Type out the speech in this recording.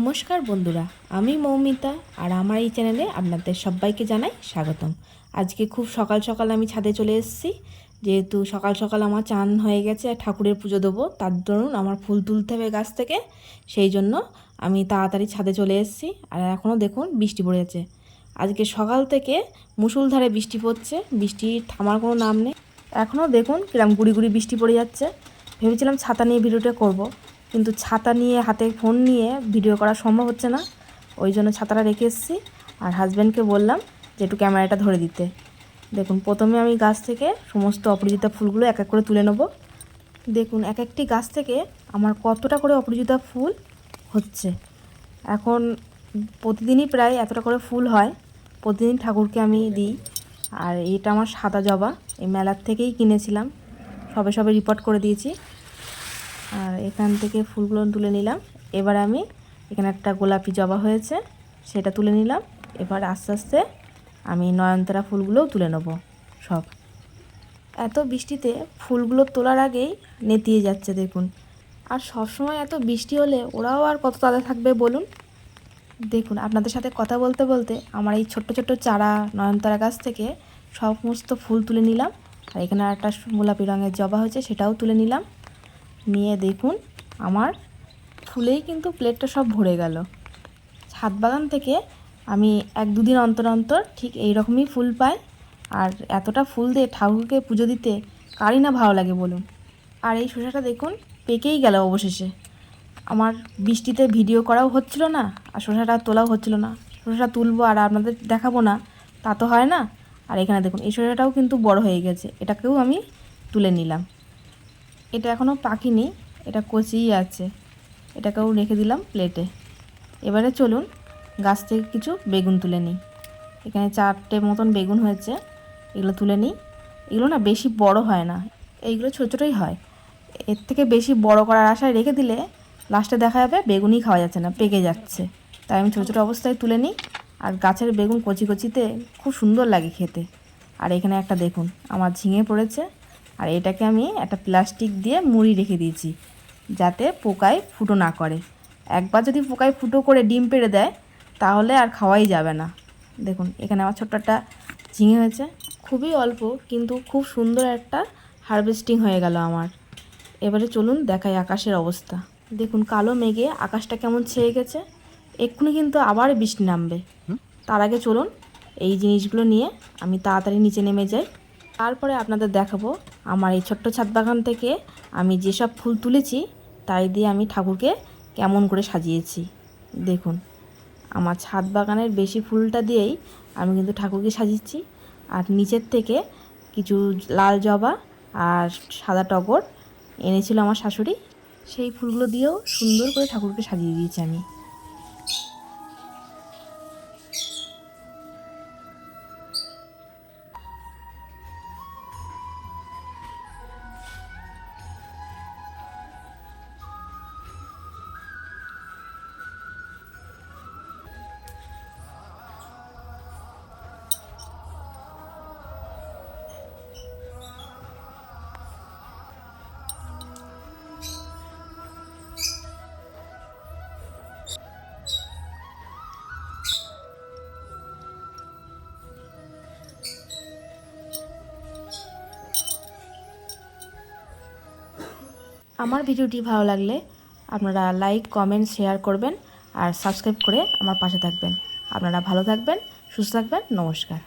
নমস্কার বন্ধুরা, আমি মৌমিতা আর আমার এই চ্যানেলে আপনাদের সবাইকে জানাই স্বাগতম। আজকে খুব সকাল সকাল আমি ছাদে চলে এসেছি। যেহেতু সকাল সকাল আমার চান হয়ে গেছে, আর ঠাকুরের পুজো দেবো, তার দরুন আমার ফুল তুলতে হবে গাছ থেকে। সেই জন্য আমি তাড়াতাড়ি ছাদে চলে এসেছি, আর এখনও দেখুন বৃষ্টি পড়ে যাচ্ছে আজকে সকাল থেকে মুসুলধারে বৃষ্টি পড়ছে বৃষ্টির থামার কোনো নাম নেই। এখনও দেখুন কিরম গুড়ি গুড়ি বৃষ্টি পড়ে যাচ্ছে। ভেবেছিলাম ছাতা নিয়ে ভিডিওটা করব। কিন্তু ছাতা নিয়ে, হাতে ফোন নিয়ে ভিডিও করা সম্ভব হচ্ছে না। ওই জন্য ছাতাটা রেখে এসেছি। আর হাজব্যান্ডকে বললাম যে একটু ক্যামেরাটা ধরে দিতে। দেখুন, প্রথমে আমি গাছ থেকে সমস্ত অপরাজিতা ফুলগুলো এক এক করে তুলে নেব। দেখুন, এক একটি গাছ থেকে আমার কতটা করে অপরাজিতা ফুল হচ্ছে। এখন প্রতিদিনই প্রায় এতটা করে ফুল হয়। প্রতিদিন ঠাকুরকে আমি দিই। আর এটা আমার সাদা জবা, এই মেলার থেকেই কিনেছিলাম। সবে সবে রিপোর্ট করে দিয়েছি। আর এখান থেকে ফুলগুলো তুলে নিলাম। এবার আমি এখানে একটা গোলাপি জবা হয়েছে, সেটা তুলে নিলাম। এবার আস্তে আস্তে আমি নয়নতারা ফুলগুলোও তুলে নেব সব। এত বৃষ্টিতে ফুলগুলো তোলার আগেই নেতিয়ে যাচ্ছে দেখুন। আর সবসময় এত বৃষ্টি হলে ওরাও আর কত তাজা থাকবে বলুন? দেখুন, আপনাদের সাথে কথা বলতে বলতে আমার এই ছোট্ট ছোট্ট চারা নয়নতারা গাছ থেকে সমস্ত ফুল তুলে নিলাম। আর এখানে একটা গোলাপি রঙের জবা হয়েছে, সেটাও তুলে নিলাম। নিয়ে দেখুন, আমার ফুলেই কিন্তু প্লেটটা সব ভরে গেল। ছাদ বাগান থেকে আমি এক দুদিন অন্তর অন্তর ঠিক এই রকমই ফুল পাই। আর এতটা ফুল দিয়ে ঠাকুরকে পুজো দিতে কারই না ভালো লাগে বলুন। আর এই শসাটা দেখুন, পেকেই গেল অবশেষে। আমার বৃষ্টিতে ভিডিও করাও হচ্ছিল না, আর শসাটা তোলাও হচ্ছিল না। শসাটা তুলবো আর আপনাদের দেখাবো না, তা তো হয় না। আর এখানে দেখুন, এই শসাটাও কিন্তু বড় হয়ে গেছে, এটাকেও আমি তুলে নিলাম। এটা এখনও পাকিনি, এটা কচিই আছে। এটাকেও রেখে দিলাম প্লেটে। এবারে চলুন গাছ থেকে কিছু বেগুন তুলে নিই। এখানে চারটে মতন বেগুন হয়েছে, এগুলো তুলে নিই। এগুলো না বেশি বড় হয় না, এইগুলো ছোটো ছোটোই হয়। এর থেকে বেশি বড় করার আশায় রেখে দিলে লাস্টে দেখা যাবে বেগুনই খাওয়া যাচ্ছে না, পেকে যাচ্ছে। তাই আমি ছোটো ছোটো অবস্থায় তুলে নিই আর গাছের বেগুন কচি কচিতে খুব সুন্দর লাগে খেতে। আর এখানে একটা দেখুন, আমার ঝিঙে পড়েছে আর এটাকে আমি একটা প্লাস্টিক দিয়ে মুড়ি রেখে দিয়েছি যাতে পোকায় ফুটো না করে। একবার যদি পোকায় ফুটো করে ডিম পেড়ে দেয় তাহলে আর খাওয়াই যাবে না। দেখুন এখানে আমার ছোট্ট একটা ঝিঙে হয়েছে। খুবই অল্প কিন্তু খুব সুন্দর একটা হারভেস্টিং হয়ে গেল আমার। এবারে চলুন দেখাই আকাশের অবস্থা। দেখুন কালো মেঘে আকাশটা কেমন ছেয়ে গেছে। এক্ষুনি কিন্তু আবার বৃষ্টি নামবে। তার আগে চলুন এই জিনিসগুলো নিয়ে আমি তাড়াতাড়ি নিচে নেমে যাই। তারপরে আপনাদের দেখাবো আমার এই ছোট্ট ছাদ বাগান থেকে আমি যেসব ফুল তুলেছি, তাই দিয়ে আমি ঠাকুরকে কেমন করে সাজিয়েছি। দেখুন, আমার ছাদ বাগানের বেশি ফুলটা দিয়েই আমি কিন্তু ঠাকুরকে সাজিয়েছি। আর নিচের থেকে কিছু লাল জবা আর সাদা টগর এনেছিল আমার শাশুড়ি, সেই ফুলগুলো দিয়েও সুন্দর করে ঠাকুরকে সাজিয়ে দিয়েছি আমি। আমার ভিডিওটি ভালো লাগলে আপনারা লাইক, কমেন্ট, শেয়ার করবেন আর সাবস্ক্রাইব করে আমার পাশে থাকবেন। আপনারা ভালো থাকবেন, সুস্থ থাকবেন, নমস্কার।